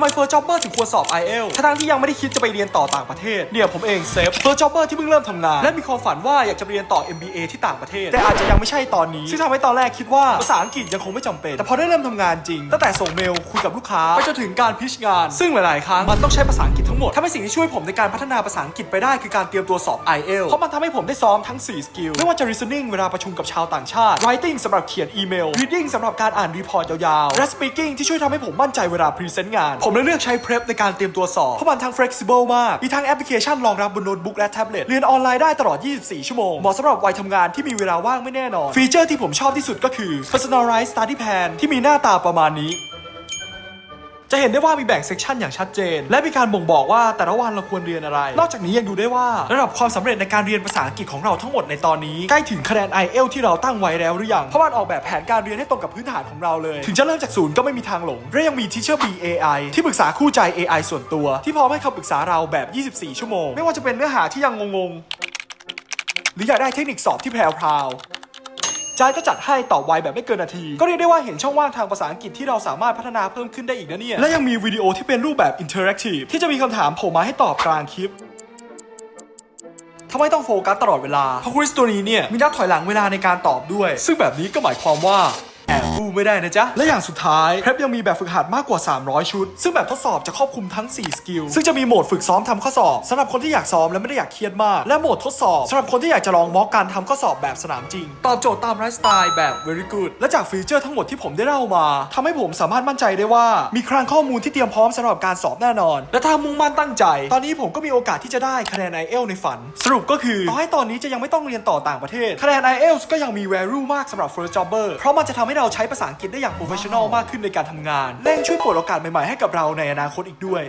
ำไม First Jobber ถึงควรสอบ IELTS ทั้งที่ยังไม่ได้คิดจะไปเรียนต่อต่างประเทศ เนี่ยผมเองเซฟ First Jobber ที่เพิ่งเริ่มทำงานและมีความฝันว่าอยากจะไปเรียนต่อ MBA ที่ต่างประเทศ แต่อาจจะยังไม่ใช่ตอนนี้ซึ่งทำให้ตอนแรกคิดว่าภาษาอังกฤษยังคงไม่จำเป็น แต่พอได้เริ่มทำงานจริง ตั้งแต่ส่งเมลคุยกับลูกค้าไปจนถึงการพิชงาน ซึ่งหลาย ๆ ครั้งมันต้องใช้ภาษาอังกฤษทั้งหมดทำให้สิ่งที่ช่วยผมในการพัฒนาภาษาอังกฤษไปได้คือการเตรียมตัวสอบ IELTS เพราะมันทำให้ผมได้ซ้อมทั้ง 4 สกิลไม่ว่าจะ listening เวลาประชุมกับชาวต่างชาติ writing สำหรับเขียนอีเมล reading สำหรับการอ่านรีพอร์ตยาว ๆ และ speaking ที่ช่วยทำให้ผมมั่นใจเวลา present งานผมเลยเลือกใช้ prep ในการเตรียมตัวสอบเพราะมันทั้ง flexible มาก มีทั้งแอปพลิเคชันรองรับบนโน้ตบุ๊กและแท็บเล็ตเรียนออนไลน์ได้ตลอด 24 ชั่วโมง เหมาะสำหรับวัยทำงานที่มีเวลาว่างไม่แน่นอน ฟีเจอร์ที่ผมชอบที่สุดก็คือ personalized study plan ที่มีหน้าตาประมาณนี้ จะเห็นได้ว่ามีแบ่งเซกชันอย่างชัดเจน และมีการบ่งบอกว่าแต่ละวันเราควรเรียนอะไร นอกจากนี้ยังดูได้ว่า ระดับความสำเร็จในการเรียนภาษาอังกฤษของเราทั้งหมดในตอนนี้ใกล้ถึงคะแนน IELTS ที่เราตั้งไว้แล้วหรือยัง เพราะมันออกแบบแผนการเรียนให้ตรงกับพื้นฐานของเราเลย ถึงจะเริ่มจากศูนย์ก็ไม่มีทางหลงและยังมี Teacher B AI ที่ปรึกษาคู่ใจ AI ส่วนตัว ที่พร้อมให้คำปรึกษาเราแบบ 24 ชั่วโมง ไม่ว่าจะเป็นเนื้อหาที่ยังงงๆหรืออยากได้เทคนิคสอบที่แพรวๆ จายก็จัดให้ต่อไวแบบไม่เกินนาที ก็เรียกได้ว่าเห็นช่องว่างทางภาษาอังกฤษที่เราสามารถพัฒนาเพิ่มขึ้นได้อีกนะเนี่ย และยังมีวิดีโอที่เป็นรูปแบบอินเทอร์แอคทีฟที่จะมีคำถามโผล่มาให้ตอบกลางคลิปทำไมต้องโฟกัสตลอดเวลา เพราะควิสตัวนี้เนี่ยมีนับถอยหลังเวลาในการตอบด้วย ซึ่งแบบนี้ก็หมายความว่า แอบอู้ไม่ได้นะจ๊ะ และอย่างสุดท้ายเพรยังมีแบบฝึกหัดมากกว่า 300 ชุด ซึ่งแบบทดสอบจะครอบคลุมทั้ง 4 สกิล ซึ่งจะมีโหมดฝึกซ้อมทำข้อสอบสำหรับคนที่อยากซ้อมและไม่ได้อยากเครียดมาก และโหมดทดสอบสำหรับคนที่อยากจะลองมอกการทำข้อสอบแบบสนามจริง ตอบโจทย์ตามไลฟ์สไตล์แบบ very good และจากฟีเจอร์ทั้งหมดที่ผมได้เล่ามาทำให้ผมสามารถมั่นใจได้ว่า มีคลังข้อมูลที่เตรียมพร้อมสำหรับการสอบแน่นอน และถ้ามุ่งมั่นตั้งใจ ตอนนี้ผมก็มีโอกาสที่จะได้คะแนน IELTS ในฝัน สรุปก็คือต่อให้ตอนนี้จะยังไม่ต้องเรียนต่อต่างประเทศคะแนน IELTS ก็ยังมี value มากสำหรับ first jobber เพราะมันจะทำให้เราใช้ภาษาอังกฤษได้อย่าง professional มากขึ้นในการทำงาน และยังช่วยเปิดโอกาสใหม่ๆให้กับเราในอนาคตอีกด้วย